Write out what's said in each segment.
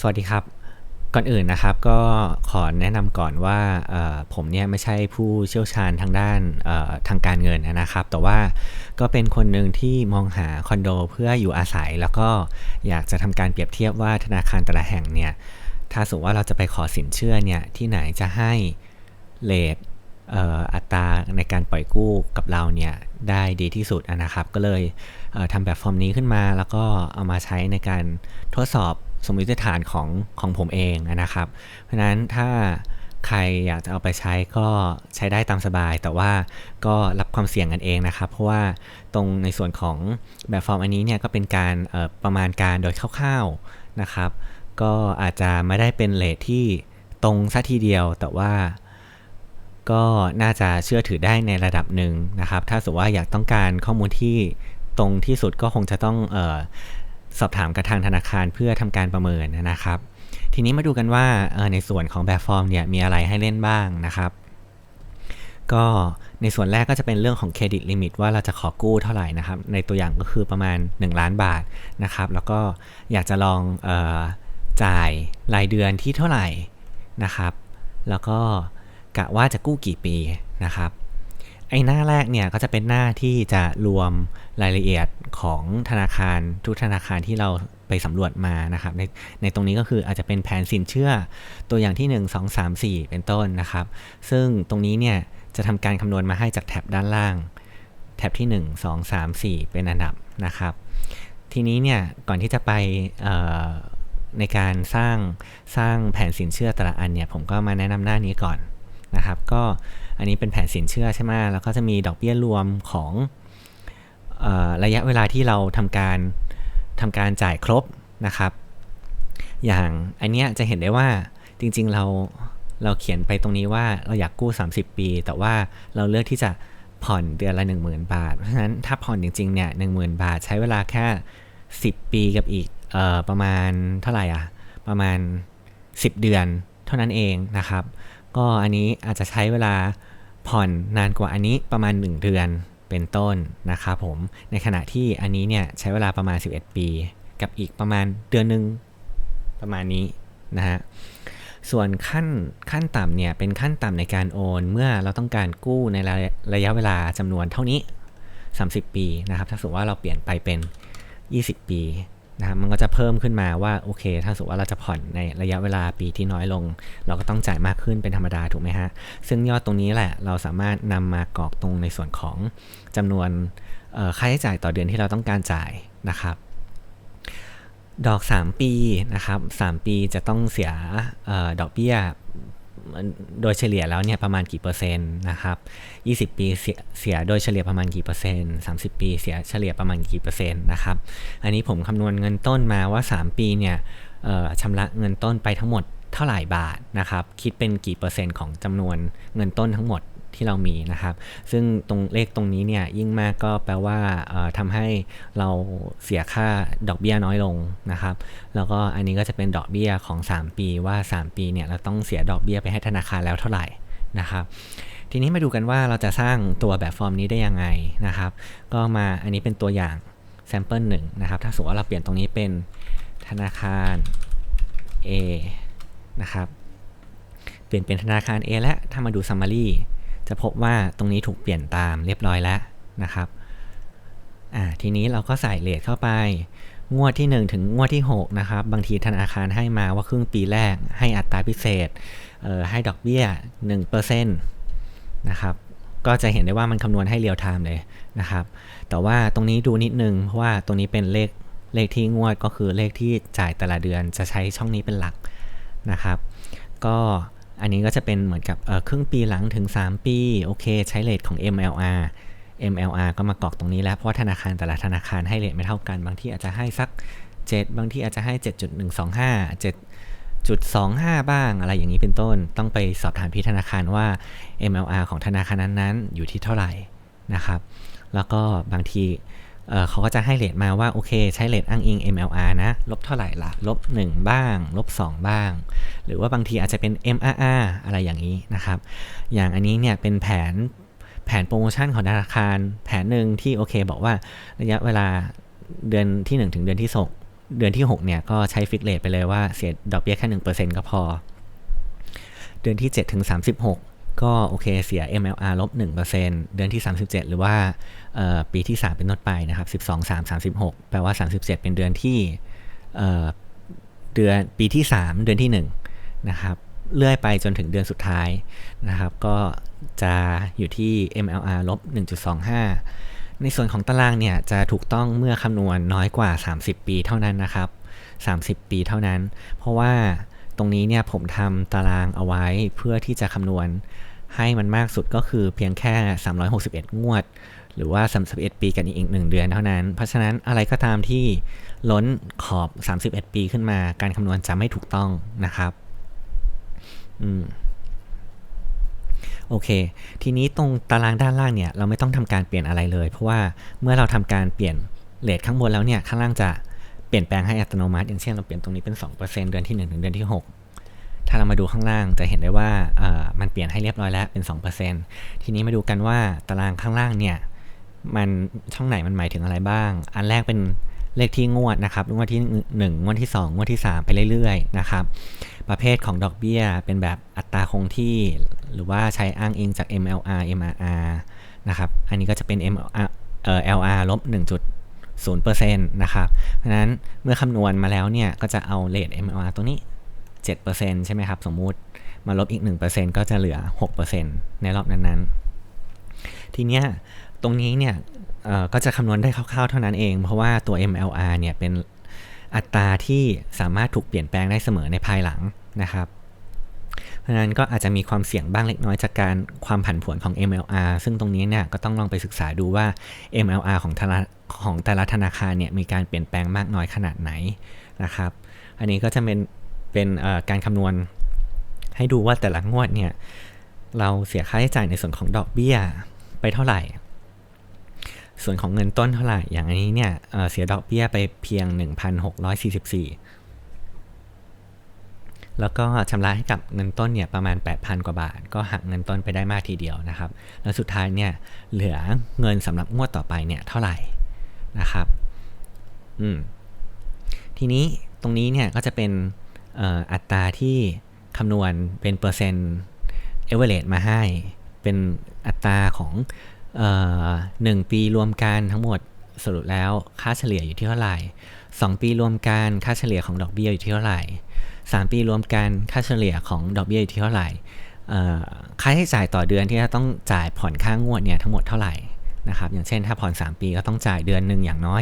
สวัสดีครับ ก่อนอื่นนะครับก็ขอแนะนำก่อนว่าผมเนี่ยไม่ใช่ผู้เชี่ยวชาญทางด้านทางการเงินนะครับ แต่ว่าก็เป็นคนหนึ่งที่มองหาคอนโดเพื่ออยู่อาศัย แล้วก็อยากจะทำการเปรียบเทียบว่าธนาคารแต่ละแห่งเนี่ยถ้าสมมติว่าเราจะไปขอสินเชื่อเนี่ยที่ไหนจะให้เลทอัตราในการปล่อยกู้กับเราเนี่ยได้ดีที่สุดนะครับ ก็เลยทำแบบฟอร์มนี้ขึ้นมา แล้วก็เอามาใช้ในการทดสอบ สมมติฐานของของผมเองนะครับ เพราะฉะนั้นถ้าใครอยากจะเอาไปใช้ก็ใช้ได้ตามสบาย แต่ว่าก็รับความเสี่ยงกันเองนะครับ เพราะว่าตรงในส่วนของแบบฟอร์มอันนี้เนี่ยก็เป็นการประมาณการโดยคร่าวๆนะครับ ก็อาจจะไม่ได้เป็นเลทที่ตรงซะทีเดียว แต่ว่าก็น่าจะเชื่อถือได้ในระดับหนึ่งนะครับ ถ้าสมมติว่าอยากต้องการข้อมูลที่ตรงที่สุดก็คงจะต้องออ สอบถามกับทางธนาคารเพื่อทำการประเมินนะครับ ทีนี้มาดูกันว่าในส่วนของแบบฟอร์มเนี่ยมีอะไรให้เล่นบ้างนะครับ ก็ในส่วนแรกก็จะเป็นเรื่องของเครดิตลิมิตว่าเราจะขอกู้เท่าไหร่นะครับ ในตัวอย่างก็คือประมาณ 1 ล้านบาทนะครับ แล้วก็อยากจะลองออจ่ายรายเดือนที่เท่าไหร่นะครับ แล้วก็กะว่าจะกู้กี่ปีนะครับ ไอ้หน้าแรกเนี่ยก็จะเป็นหน้าที่จะรวมรายละเอียดของธนาคารทุกธนาคารที่เราไปสำรวจมานะครับ ในในตรงนี้ก็คืออาจจะเป็นแผนสินเชื่อตัวอย่างที่ 1 2 3 4 เป็นต้นนะครับ ซึ่งตรงนี้เนี่ยจะทำการคำนวณมาให้จากแท็บด้านล่าง แท็บที่ 1 2 3 4 เป็นอันดับนะครับ ทีนี้เนี่ยก่อนที่จะไปในการสร้างสร้างแผนสินเชื่อแต่ละอันเนี่ยผมก็มาแนะนำหน้านี้ก่อน นะครับก็อันนี้เป็นแผนสินเชื่อใช่ไหมแล้วก็จะมีดอกเบี้ยรวมของอระยะเวลาที่เราทำการทำการจ่ายครบนะครับ อย่างอันเนี้ยจะเห็นได้ว่าจริงๆเราเราเขียนไปตรงนี้ว่าเราอยากกู้ 30 ปี แต่ว่าเราเลือกที่จะผ่อนเดือนละ 10,000 บาท เพราะฉะนั้นถ้าผ่อนจริงๆเนี่ยหนึ่งหมื่นบาท ใช้เวลาแค่ 10 ปีกับอีกออประมาณเท่าไหร่อะประมาณ 10 เดือนเท่านั้นเองนะครับ ก็อันนี้อาจจะใช้เวลาผ่อนนานกว่าอันนี้ประมาณ 1 เดือนเป็นต้นนะครับผม ในขณะที่อันนี้เนี่ยใช้เวลาประมาณ 11 ปี กับอีกประมาณเดือนหนึ่งประมาณนี้นะฮะ ส่วนขั้นขั้นต่ำเนี่ยเป็นขั้นต่ำในการโอน เมื่อเราต้องการกู้ในระระยะเวลาจำนวนเท่านี้ 30 ปีนะครับ ถ้าสมมติว่าเราเปลี่ยนไปเป็น 20 ปี นะครับมันก็จะเพิ่มขึ้นมาว่าโอเค ถ้าสมมติว่าเราจะผ่อนในระยะเวลาปีที่น้อยลง เราก็ต้องจ่ายมากขึ้นเป็นธรรมดาถูกไหมฮะ ซึ่งยอดตรงนี้แหละเราสามารถนำมากรอกตรงในส่วนของจำนวนค่าใช้จ่ายต่อเดือนที่เราต้องการจ่ายนะครับ ดอก 3 ปีนะครับ 3 ปีจะต้องเสียอดอกเบี้ย โดยเฉลี่ยแล้วเนี่ยประมาณกี่เปอร์เซ็นต์นะครับ 20 ปีเสียเสียโดยเฉลี่ยประมาณกี่เปอร์เซ็นต์ 30 ปีเสียเฉลี่ยประมาณกี่เปอร์เซ็นต์นะครับ อันนี้ผมคำนวณเงินต้นมาว่า 3 ปีเนี่ยชำระเงินต้นไปทั้งหมดเท่าไหร่บาทนะครับ คิดเป็นกี่เปอร์เซ็นต์ของจำนวนเงินต้นทั้งหมด ที่เรามีนะครับ ซึ่งตรงเลขตรงนี้เนี่ยยิ่งมากก็แปลว่าทำให้เราเสียค่าดอกเบี้ยน้อยลงนะครับ แล้วก็อันนี้ก็จะเป็นดอกเบี้ยของ 3 ปีว่า 3 ปีเนี่ยเราต้องเสียดอกเบี้ยไปให้ธนาคารแล้วเท่าไหร่นะครับทีนี้มาดูกันว่าเราจะสร้างตัวแบบฟอร์มนี้ได้ยังไงนะครับ ก็มาอันนี้เป็นตัวอย่างแซมเปิลหนึ่งนะครับ ถ้าสมมติว่าเราเปลี่ยนตรงนี้เป็นธนาคาร A นะครับ เปลี่ยนเป็นธนาคาร A และถ้ามาดู Summary จะพบว่าตรงนี้ถูกเปลี่ยนตามเรียบร้อยแล้วนะครับอ่าทีนี้เราก็ใส่เลทเข้าไป งวดที่ 1 ถึงงวดที่ 6 นะครับ บางทีธนาคารให้มาว่าครึ่งปีแรกให้อัตราพิเศษ ให้ดอกเบี้ย 1%นะครับ ก็จะเห็นได้ว่ามันคำนวณให้เรียลไทม์เลยนะครับ แต่ว่าตรงนี้ดูนิดนึง เพราะว่าตรงนี้เป็นเลขเลขที่งวดก็คือเลขที่จ่ายแต่ละเดือนจะใช้ช่องนี้เป็นหลักนะครับ ก็ อันนี้ก็จะเป็นเหมือนกับครึ่งปีหลังถึง 3 ปี โอเค ใช้เลทของ MLR MLR ก็มากรอกตรงนี้แล้ว เพราะธนาคารแต่ละธนาคารให้เลทไม่เท่ากัน บางที่อาจจะให้สัก 7 บางที่อาจจะให้ 7.125 7.25 บ้างอะไรอย่างนี้เป็นต้น ต้องไปสอบถามพี่ธนาคารว่า MLR ของธนาคารนั้นๆ อยู่ที่เท่าไหร่นะครับ แล้วก็บางที เขาก็จะให้เลทมาว่าโอเค ใช้เลทอ้างอิง MLR นะ ลบเท่าไหร่ละลบ 1 บ้าง ลบ 2 บ้าง หรือว่าบางทีอาจจะเป็น MRR อะไรอย่างนี้นะครับ อย่างอันนี้เนี่ยเป็นแผนแผนโปรโมชั่นของธนาคาร แผนหนึ่งที่โอเค บอกว่าระยะเวลาเดือนที่ 1 ถึงเดือนที่เดือนที่ 6 เนี่ย ก็ใช้ฟิกเรทไปเลยว่าเสียดอกเบี้ยแค่1%ก็พอ เดือนที่ 7 ถึง 36 ก็โอเคเสีย MLR ลบ1%เดือนที่ 37 หรือว่าปีที่ 3 เป็นต้นไปนะครับ 12 3 36 แปลว่า 37 เป็นเดือนที่เอ่อเดือนปีที่ 3 เดือนที่ 1 นะครับ เลื่อยไปจนถึงเดือนสุดท้ายนะครับ ก็จะอยู่ที่ MLR ลบ1.25 ในส่วนของตารางเนี่ยจะถูกต้องเมื่อคำนวณน้อยกว่า 30 ปีเท่านั้นนะครับ 30 ปีเท่านั้น เพราะว่าตรงนี้เนี่ยผมทำตารางเอาไว้เพื่อที่จะคำนวณ ให้มันมากสุดก็คือเพียงแค่ 361 งวด หรือว่า 31 ปีกันอีก 1 เดือนเท่านั้น เพราะฉะนั้นอะไรก็ตามที่ล้นขอบ 31 ปีขึ้นมา การคำนวณจะไม่ถูกต้องนะครับ อืมโอเค ทีนี้ตรงตารางด้านล่างเนี่ย เราไม่ต้องทำการเปลี่ยนอะไรเลย เพราะว่าเมื่อเราทำการเปลี่ยนเลทข้างบนแล้วเนี่ย ข้างล่างจะเปลี่ยนแปลงให้อัตโนมัติ อย่างเช่นเราเปลี่ยนตรงนี้เป็น 2%เดือนที่ 1 ถึงเดือนที่ 6 ถ้าเรามาดูข้างล่างจะเห็นได้ว่ามันเปลี่ยนให้เรียบร้อยแล้วเป็น 2%ทีนี้มาดูกันว่าตารางข้างล่างเนี่ยมันช่องไหนมันหมายถึงอะไรบ้าง อันแรกเป็นเลขที่งวดนะครับ งวดที่ 1 งวดที่ 2 งวดที่ 3 ไปเรื่อยๆนะครับ ประเภทของดอกเบี้ยเป็นแบบอัตราคงที่ หรือว่าใช้อ้างอิงจาก MLR MRR นะครับ อันนี้ก็จะเป็น MLR เอ่อ LR ลบ1.0%นะครับ เพราะฉะนั้นเมื่อคำนวณมาแล้วเนี่ย ก็จะเอาเลท MLR ตัวนี้ 7%ใช่ไหมครับ สมมุติมาลบอีก 1%ก็จะเหลือ 6%ในรอบนั้นๆ ทีเนี้ยตรงนี้เนี่ยก็จะคำนวณได้คร่าวๆ เท่านั้นเอง เพราะว่าตัว MLR เนี่ยเป็นอัตราที่สามารถถูกเปลี่ยนแปลงได้เสมอในภายหลังนะครับ เพราะนั้นก็อาจจะมีความเสี่ยงบ้างเล็กน้อยจากการความผันผวนของ MLR ซึ่งตรงนี้เนี่ยก็ต้องลองไปศึกษาดูว่า MLR ของแต่ละของแต่ละธนาคารเนี่ยมีการเปลี่ยนแปลงมากน้อยขนาดไหนนะครับ อันนี้ก็จะเป็น เป็นการคำนวณ ให้ดูว่าแต่ละงวดเนี่ยเราเสียค่าใช้จ่ายในส่วนของดอกเบี้ยไปเท่าไหร่ ส่วนของเงินต้นเท่าไหร่ อย่างอันนี้เนี่ยเเสียดอกเบี้ยไปเพียง 1,644 แล้วก็ชำระให้กับเงินต้นเนี่ยประมาณ 8,000 กว่าบาท ก็หักเงินต้นไปได้มากทีเดียวนะครับ แล้วสุดท้ายเนี่ยเหลือเงินสำหรับงวดต่อไปเนี่ยเท่าไหร่นะครับ อืม ทีนี้ตรงนี้เนี่ยก็จะเป็น อัตราที่คำนวณเป็นเปอร์เซ็นต์เอเวอเรสมาให้ เป็นอัตราของหนึ่งปีรวมกันทั้งหมดสรุปแล้วค่าเฉลี่ยอยู่ที่เท่าไหร่ 2 ปีรวมกันค่าเฉลี่ยของดอกเบี้ยอยู่ที่เท่าไหร่ 3 ปีรวมกันค่าเฉลี่ยของดอกเบี้ยอยู่ที่เท่าไหร่ค่าใช้จ่ายต่อเดือนที่จะต้องจ่ายผ่อนค่างวดเนี่ยทั้งหมดเท่าไหร่นะครับอย่างเช่นถ้าผ่อน 3 ปีก็ต้องจ่ายเดือนหนึ่งอย่างน้อย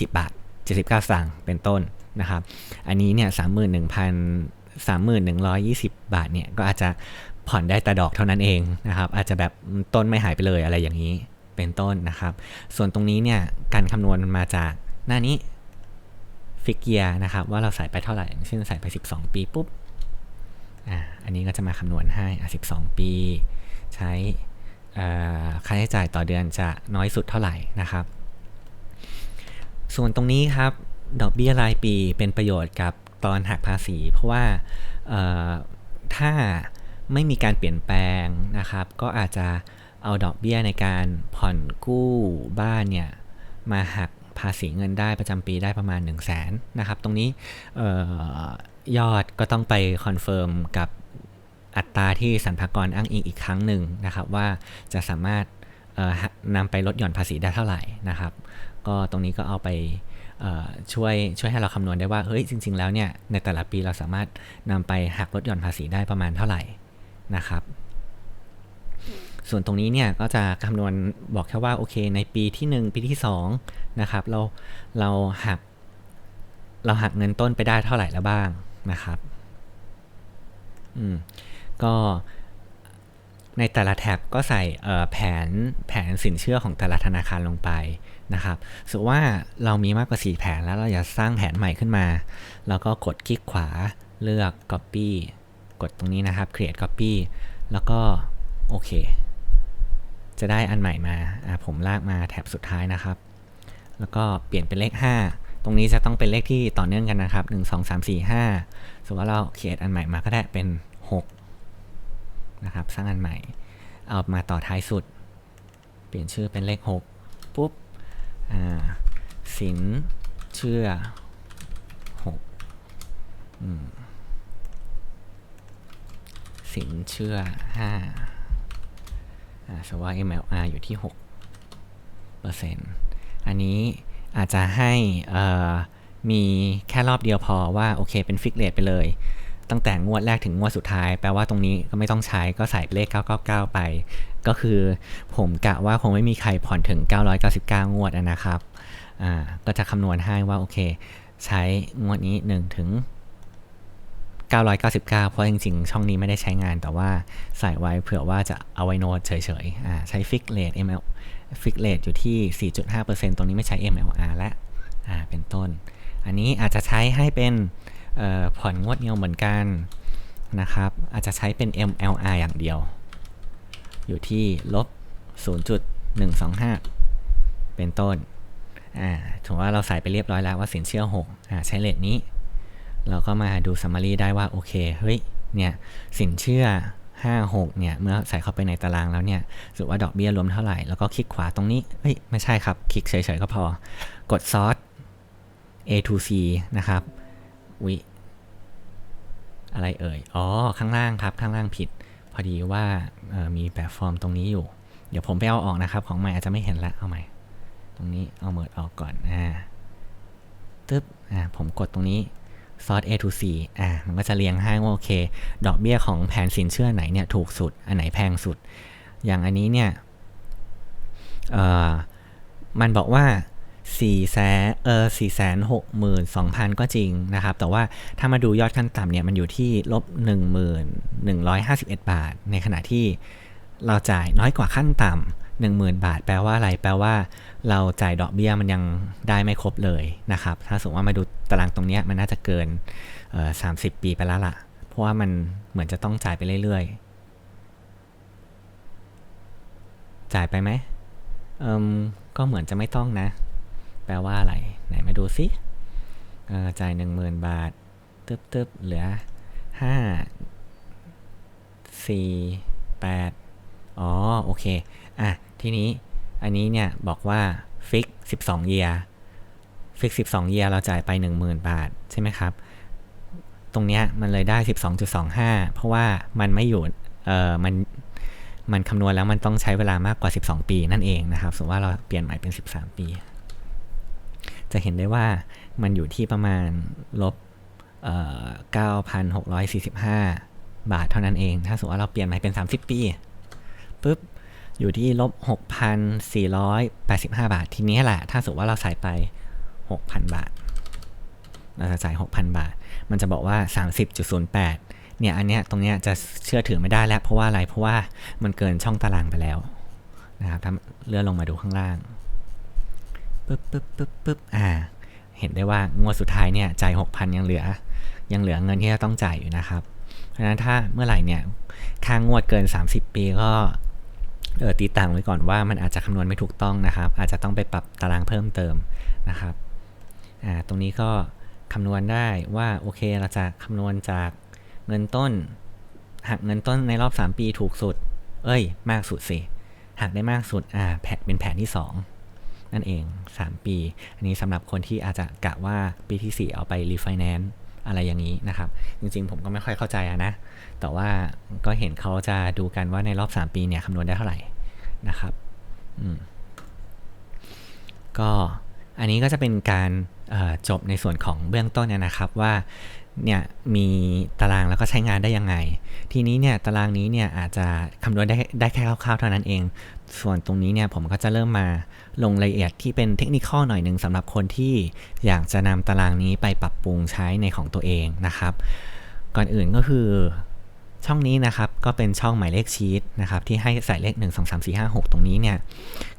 30,120 บาท 79สตางค์เป็นต้น นะครับ อันนี้เนี่ย31,000 31,120บบาทเนี่ยก็อาจจะผ่อนได้แต่ดอกเท่านั้นเองนะครับ อาจจะแบบต้นไม่หายไปเลยอะไรอย่างนี้เป็นต้นนะครับ ส่วนตรงนี้เนี่ยการคำนวณมันมาจากหน้านี้ฟิกเกียนะครับ ว่าเราใส่ไปเท่าไหร่อย่งเช่นใส่ไป 12 ปีปุ๊บอ่าอันนี้ก็จะมาคำนวณให้อะ12 ปี ใช้ค่าใช้จ่ายต่อเดือนจะน้อยสุดเท่าไหร่นะครับ ส่วนตรงนี้ครับ ดอกเบี้ยรายปีเป็นประโยชน์กับตอนหักภาษี เพราะว่าถ้าไม่มีการเปลี่ยนแปลงนะครับ ก็อาจจะเอาดอกเบี้ยในการผ่อนกู้บ้านเนี่ยมาหักภาษีเงินได้ประจำปีได้ประมาณ 1 0 0 0 0แสนนะครับ ตรงนี้ออยอดก็ต้องไปคอนเฟิร์มกับอัตราที่สรรพากรอ้างอิงอีกครั้งหนึ่งนะครับ ว่าจะสามารถนำไปลดหย่อนภาษีได้เท่าไหร่นะครับ ก็ตรงนี้ก็เอาไป ช่วยช่วยให้เราคำนวณได้ว่าเฮ้ยจริง ๆ แล้วเนี่ยในแต่ละปีเราสามารถนำไปหักลดหย่อนภาษีได้ประมาณเท่าไหร่นะครับ ส่วนตรงนี้เนี่ยก็จะคำนวณบอกแค่ว่าโอเค ในปีที่ 1 ปีที่2นะครับเราเราหักเราหักเงินต้นไปได้เท่าไหร่แล้วบ้างนะครับอืมก็ในแต่ละแท็บก็ใส่แผนแผนสินเชื่อของแต่ละธนาคารลงไป นะครับสมมติว่าเรามีมากกว่า 4 แผนแล้วเราอยากสร้างแผนใหม่ขึ้นมา แล้วก็กดคลิกขวาเลือก copy กดตรงนี้นะครับ create copy แล้วก็โอเค จะได้อันใหม่มา ผมลากมาแท็บสุดท้ายนะครับ แล้วก็เปลี่ยนเป็นเลข 5 ตรงนี้จะต้องเป็นเลขที่ต่อเนื่องกันนะครับ 1 2 3 4 5สมมติว่าเราเขียนอันใหม่มาก็ได้เป็น 6 นะครับ สร้างอันใหม่ เอามาต่อท้ายสุด เปลี่ยนชื่อเป็นเลข 6 ปุ๊บ สินเชื่อหกอืมสินเชื่อห้าอ่าสว่า MLR อยู่ที่หกเปอร์เซ็นต์อันนี้อาจจะให้อ่อมีแค่รอบเดียวพอว่า โอเคเป็นฟิกเรทไปเลย ตั้งแต่งวดแรกถึงงวดสุดท้าย แปลว่าตรงนี้ก็ไม่ต้องใช้ก็ใส่เลข 999 ไป ก็คือผมกะว่าคงไม่มีใครผ่อนถึง 999 งวดนะครับอ่าก็จะคำนวณให้ว่าโอเค ใช้งวดนี้ 1 ถึง 999 เพราะจริงๆ ช่องนี้ไม่ได้ใช้งานแต่ว่าใส่ไว้เผื่อว่าจะเอาไว้โน้ตเฉยๆอ่าใช้ฟิกเลท ML ฟิกเลทอยู่ที่ 4.5%ตรงนี้ไม่ใช้ MLR และอ่าเป็นต้น อันนี้อาจจะใช้ให้เป็น ผ่อนงวดเดียวเหมือนกันนะครับ อาจจะใช้เป็น MLR อย่างเดียว อยู่ที่ลบ 0.125 เป็นต้นอ่าถือว่าเราใส่ไปเรียบร้อยแล้วว่าสินเชื่อ6อ่าใช้เลทนี้ เราก็มาดู summary ได้ว่า โอเค เฮ้ย เนี่ย สินเชื่อ 5 6 เนี่ย เมื่อใส่เข้าไปในตารางแล้วเนี่ยสึกว่าดอกเบี้ยรวมเท่าไหร่ แล้วก็คลิกขวาตรงนี้ เฮ้ย ไม่ใช่ครับ คลิกเฉยๆก็พอ กดซอส A to C นะครับ วิ อะไรเอ่ย อ๋อ ข้างล่างครับ ข้างล่างผิด พอดีว่ามีแบบฟอร์มตรงนี้อยู่ เดี๋ยวผมไปเอาออกนะครับ ของใหม่อาจจะไม่เห็นละ เอาใหม่ ตรงนี้เอาเมิดออกก่อน อ่า ตึ๊บ อ่า ผมกดตรงนี้ซอส A to C อ่า มันก็จะเรียงให้ว่าโอเค ดอกเบี้ยของแผนสินเชื่อไหนเนี่ยถูกสุด อันไหนแพงสุด อย่างอันนี้เนี่ย เอ่อ มันบอกว่า 4แสนเออ4แสนหกหมื่นสองพันก็จริงนะครับ แต่ว่าถ้ามาดูยอดขั้นต่ำเนี่ยมันอยู่ที่ลบ1 1 1 5 1บเอ็ดบาท ในขณะที่เราจ่ายน้อยกว่าขั้นต่ำ10,000บาท แปลว่าอะไร แปลว่า เราจ่ายดอกเบี้ยมันยังได้ไม่ครบเลยนะครับ ถ้าสมมติว่ามาดูตารางตรงนี้มันน่าจะเกินเอ่อ30ปีไปแล้วล่ะ เพราะว่ามันเหมือนจะต้องจ่ายไปเรื่อยๆ จ่ายไปไหมเอมก็เหมือนจะไม่ต้องนะ แปลว่าอะไร ไหนมาดูสิจ่ายหนึ่งหมื่นบาท ตึ๊บตึ๊บเหลือห้าสี่แปดอ๋อ โอเค อะ ทีนี้ อันนี้เนี่ย บอกว่าฟิก12เยียฟิก12เยียเราจ่ายไป10,000บาท ใช่ไหมครับ ตรงเนี้ยมันเลยได้12.25เพราะว่ามันไม่อยู่ เอ่อ มัน มันคำนวณแล้วมันต้องใช้เวลามากกว่า 12 ปีนั่นเองนะครับ สมมติว่าเราเปลี่ยนใหม่เป็น 13 ปี จะเห็นได้ว่ามันอยู่ที่ประมาณลบเอ่อ9,645 บาทเท่านั้นเอง ถ้าสมมติว่าเราเปลี่ยนใหม่เป็น 30 ปีปุ๊บอยู่ที่ลบ 6,485 บาท ทีนี้แหละ ถ้าสมมติว่าเราใส่ไป 6,000 บาท เราจะจ่าย 6,000 บาท มันจะบอกว่า 30.08 เนี่ย อันเนี้ย ตรงเนี้ยจะเชื่อถือไม่ได้แล้ว เพราะว่าอะไร เพราะว่ามันเกินช่องตารางไปแล้วนะครับถ้าเลื่อนลงมาดูข้างล่าง ปึ๊บปึ๊บปึ๊บปึ๊บอ่า เห็นได้ว่างวดสุดท้ายเนี่ยจ่าย6,000ยังเหลือ ยังเหลือเงินที่จะต้องจ่ายอยู่นะครับ เพราะฉะนั้นถ้าเมื่อไหร่เนี่ยค่างวดเกิน 30 ปีก็เออตีต่างไว้ก่อนว่ามันอาจจะคำนวณไม่ถูกต้องนะครับ อาจจะต้องไปปรับตารางเพิ่มเติมนะครับอ่าตรงนี้ก็คำนวณได้ว่าโอเคเราจะคำนวณจากเงินต้นหักเงินต้นในรอบ 3 ปีถูกสุด เอ้ย มากสุดสิหักได้มากสุดอ่าแผนเป็นแผนที่ 2 นั่นเอง 3 ปี อันนี้สำหรับคนที่อาจจะกะว่าปีที่ 4 เอาไปรีไฟแนนซ์อะไรอย่างนี้นะครับ จริงๆผมก็ไม่ค่อยเข้าใจนะ แต่ว่าก็เห็นเขาจะดูกันว่าในรอบ 3 ปีเนี่ยคำนวณได้เท่าไหร่นะครับอืมก็อันนี้ก็จะเป็นการจบในส่วนของเบื้องต้นนนะครับว่า เนี่ยมีตารางแล้วก็ใช้งานได้ยังไง ทีนี้เนี่ยตารางนี้เนี่ยอาจจะคำนวณได้ได้แค่คร่าวๆเท่านั้นเอง ส่วนตรงนี้เนี่ยผมก็จะเริ่มมาลงรายละเอียดที่เป็นเทคนิคหน่อยหนึ่งสำหรับคนที่อยากจะนำตารางนี้ไปปรับปรุงใช้ในของตัวเองนะครับ ก่อนอื่นก็คือช่องนี้นะครับก็เป็นช่องหมายเลขชีตนะครับที่ให้ใส่เลข 1 2 3 4 5 6 ตรงนี้เนี่ย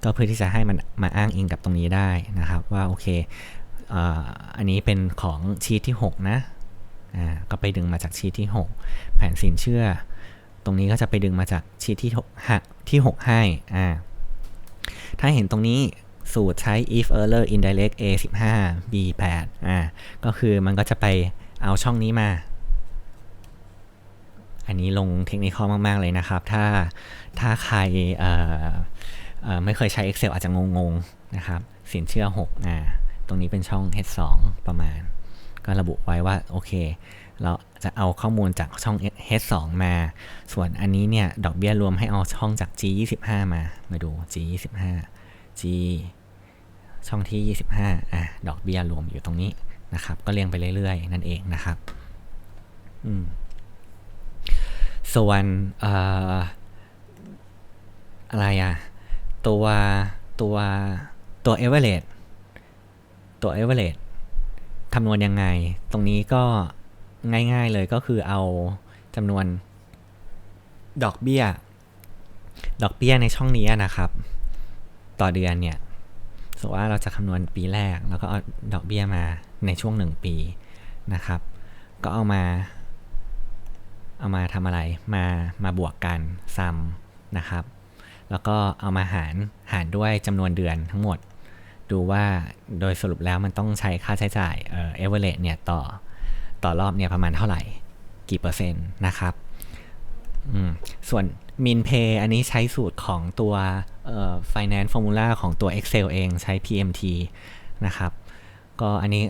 ก็เพื่อที่จะให้มันมาอ้างอิงกับตรงนี้ได้นะครับว่าโอเคเอ,อ,อันนี้เป็นของชีตที่ 6 นะ อ่าก็ไปดึงมาจากชีตที่ 6 แผนสินเชื่อ ตรงนี้ก็จะไปดึงมาจากชีตที่6หที่6ให้อ่าถ้าเห็นตรงนี้สูตรใช้ if error indirect a 15 b 8อ่าก็คือมันก็จะไปเอาช่องนี้มา อันนี้ลงเทคนิคมาก ๆ เลยนะครับ ถ้าถ้าใครเอ่อเอ่อไม่เคยใช้ Excel อาจจะงง ๆ นะครับ สินเชื่อ 6 อ่า ตรงนี้เป็นช่อง H2 ประมาณ ก็ระบุไว้ว่าโอเค เราจะเอาข้อมูลจากช่อง H2 มา ส่วนอันนี้เนี่ยดอกเบี้ยรวมให้เอาช่องจาก G25 มา มาดู G25 G ช่องที่ 25อะดอกเบี้ยรวมอยู่ตรงนี้นะครับ ก็เรียงไปเรื่อยๆ นั่นเองนะครับอืมส่วนอะไรอะตัวตัวตัว average ตัว average คำนวณยังไง ตรงนี้ก็ง่ายๆเลยก็คือเอาจำนวน ดอกเบี้ย ดอกเบี้ยในช่องนี้นะครับ ต่อเดือนเนี่ยสมมติว่าเราจะคำนวณปีแรก แล้วก็เอาดอกเบี้ยมาในช่วงหนึ่งปีนะครับ ก็เอามา เอามาทำอะไรมามาบวกกันซ้ำนะครับ แล้วก็เอามาหารหารด้วยจำนวนเดือนทั้งหมด ดูว่าโดยสรุปแล้วมันต้องใช้ค่าใช้จ่ายเอ่อ average เนี่ยต่อต่อรอบเนี่ยประมาณเท่าไหร่ กี่เปอร์เซ็นต์นะครับส่วน min pay อันนี้ใช้สูตรของตัวเอ่อ finance formula ของตัว Excel เองใช้ PMT นะครับ ก็อันนี้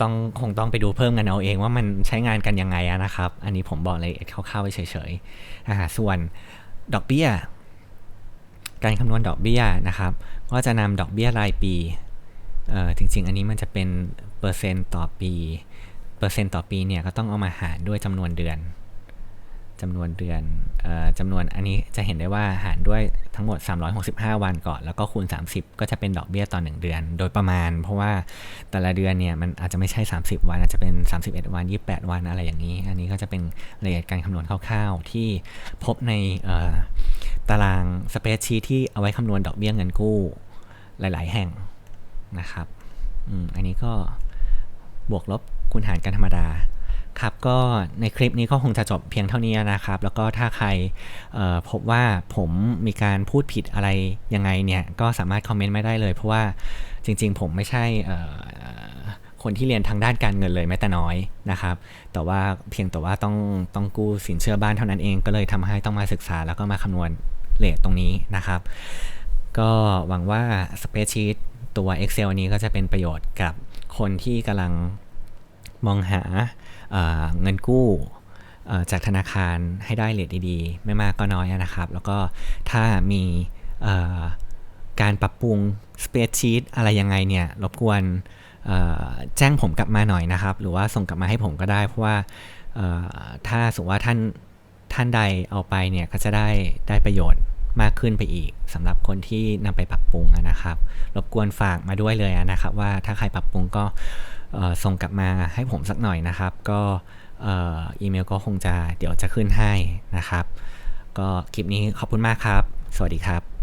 ต้องคงต้องไปดูเพิ่มกันเอาเองว่ามันใช้งานกันยังไงนะครับ อันนี้ผมบอกเลยคร่าวๆไว้เฉยๆอ่าส่วนดอกเบี้ย การคำนวณดอกเบี้ยนะครับ ก็จะนำดอกเบี้ยรายปีเอ่อจริง ๆ อันนี้มันจะเป็นเปอร์เซ็นต์ต่อปีเปอร์เซ็นต์ต่อปีเนี่ยก็ต้องเอามาหารด้วยจำนวนเดือนจำนวนเดือนเอ่อจำนวนอันนี้จะเห็นได้ว่าหารด้วยทั้งหมด 365 วันก่อน แล้วก็คูณ 30 ก็จะเป็นดอกเบี้ยต่อ 1 เดือน โดยประมาณ เพราะว่าแต่ละเดือนเนี่ยมันอาจจะไม่ใช่ 30 วันอาจจะเป็น 31 วัน 28 วันอะไรอย่างนี้ อันนี้ก็จะเป็นรายละเอียดการคำนวณคร่าวๆ ที่พบในเอ่อ ตารางสเปซชีที่เอาไว้คำนวณดอกเบี้ยเงินกู้หลาย ๆ แห่งนะครับอันนี้ก็บวกลบคูณหารกันธรรมดาครับก็ในคลิปนี้ก็คงจะจบเพียงเท่านี้นะครับ แล้วก็ถ้าใครพบว่าผมมีการพูดผิดอะไรยังไงเนี่ย ก็สามารถคอมเมนต์ไมาได้เลย เพราะว่าจริงๆ ผมไม่ใช่คนที่เรียนทางด้านการเงินเลยแม้แต่น้อยนะครับ แต่ว่าเพียงแต่ว่าต้องต้องกู้สินเชื่อบ้านเท่านั้นเองก็เลยทำให้ต้องมาศึกษาแล้วก็มาคำนวณ เลทตรงนี้นะครับ ก็หวังว่า Spreadsheet ตัว Excel นี้ก็จะเป็นประโยชน์กับคนที่กำลังมองหาเอ่อเงินกู้จากธนาคารให้ได้เลทดีๆ ไม่มากก็น้อยนะครับ แล้วก็ถ้ามีการปรับปรุง Spreadsheet อะไรยังไงเนี่ย รบกวนแจ้งผมกลับมาหน่อยนะครับ หรือว่าส่งกลับมาให้ผมก็ได้ เพราะว่าถ้าสมมติว่าท่าน ท่านใดเอาไปเนี่ยก็จะได้ได้ประโยชน์มากขึ้นไปอีกสำหรับคนที่นำไปปรับปรุงนะครับ รบกวนฝากมาด้วยเลยนะครับ ว่าถ้าใครปรับปรุงก็ส่งกลับมาให้ผมสักหน่อยนะครับ ก็อีเมลก็คงจะเดี๋ยวจะขึ้นให้นะครับ ก็คลิปนี้ขอบคุณมากครับ สวัสดีครับ